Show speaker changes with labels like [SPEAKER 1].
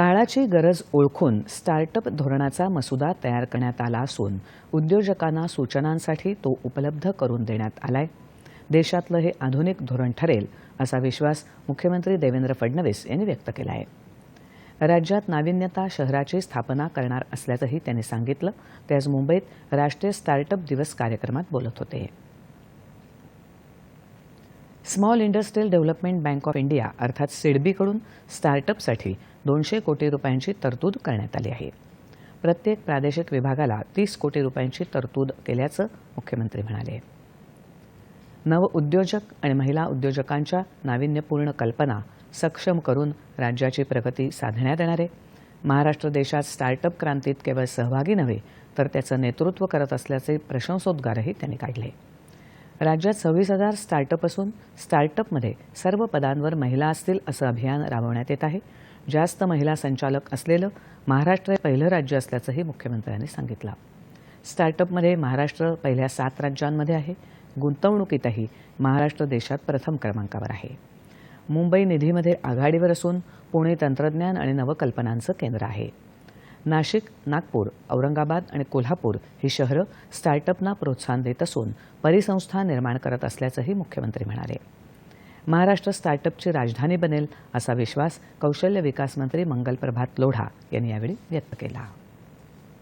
[SPEAKER 1] काळाची गरज ओळखून स्टार्टअप धोरणाचा मसुदा तयार करण्यात आला असून उद्योजकांना सूचनांसाठी तो उपलब्ध करून देण्यात आलाय. देशातलं हे आधुनिक धोरण ठरेल असा विश्वास मुख्यमंत्री देवेंद्र फडणवीस यांनी व्यक्त केला आहे राज्यात नाविन्यता शहराची स्थापना करणार असल्याचंही त्यांनी सांगितलं. ते आज मुंबईत राष्ट्रीय स्टार्टअप दिवस कार्यक्रमात बोलत होते. Small industrial development bank of India अर्थात सिडबीकडून स्टार्टअपसाठी दोनशे कोटी रुपयांची तरतूद करण्यात आली आहे. प्रत्येक प्रादेशिक विभागाला तीस कोटी रुपयांची तरतूद केल्याचं मुख्यमंत्री म्हणाले. नव उद्योजक आणि महिला उद्योजकांच्या नाविन्यपूर्ण कल्पना सक्षम करून राज्याची प्रगती साधण्यात येणार. आहे महाराष्ट्र देशात स्टार्टअप क्रांतीत केवळ सहभागी नव्हे तर त्याचं नेतृत्व करत असल्याचे प्रशंसोद्गारही त्यांनी काढले. राज्यात सव्वीस हजार स्टार्टअप असून स्टार्टअपमध्ये सर्व पदांवर महिला असतील असं अभियान राबवण्यात येत आहे. जास्त महिला संचालक असलेलं महाराष्ट्र हे पहिलं राज्य असल्याचंही मुख्यमंत्र्यांनी सांगितलं. स्टार्टअपमध्ये महाराष्ट्र पहिल्या सात राज्यांमध्ये आहे. गुंतवणुकीतही महाराष्ट्र देशात प्रथम क्रमांकावर आहे. मुंबई निधीमध्ये आघाडीवर असून पुणे तंत्रज्ञान आणि नवकल्पनांचं केंद्र आहे. नाशिक नागपूर औरंगाबाद आणि कोल्हापूर ही शहरं स्टार्टअपना प्रोत्साहन देत असून परिसंस्था निर्माण करत असल्याचंही मुख्यमंत्री म्हणाले. महाराष्ट्र स्टार्टअपची राजधानी बनेल असा विश्वास कौशल्य विकास मंत्री मंगल प्रभात लोढा यांनी यावेळी व्यक्त केला.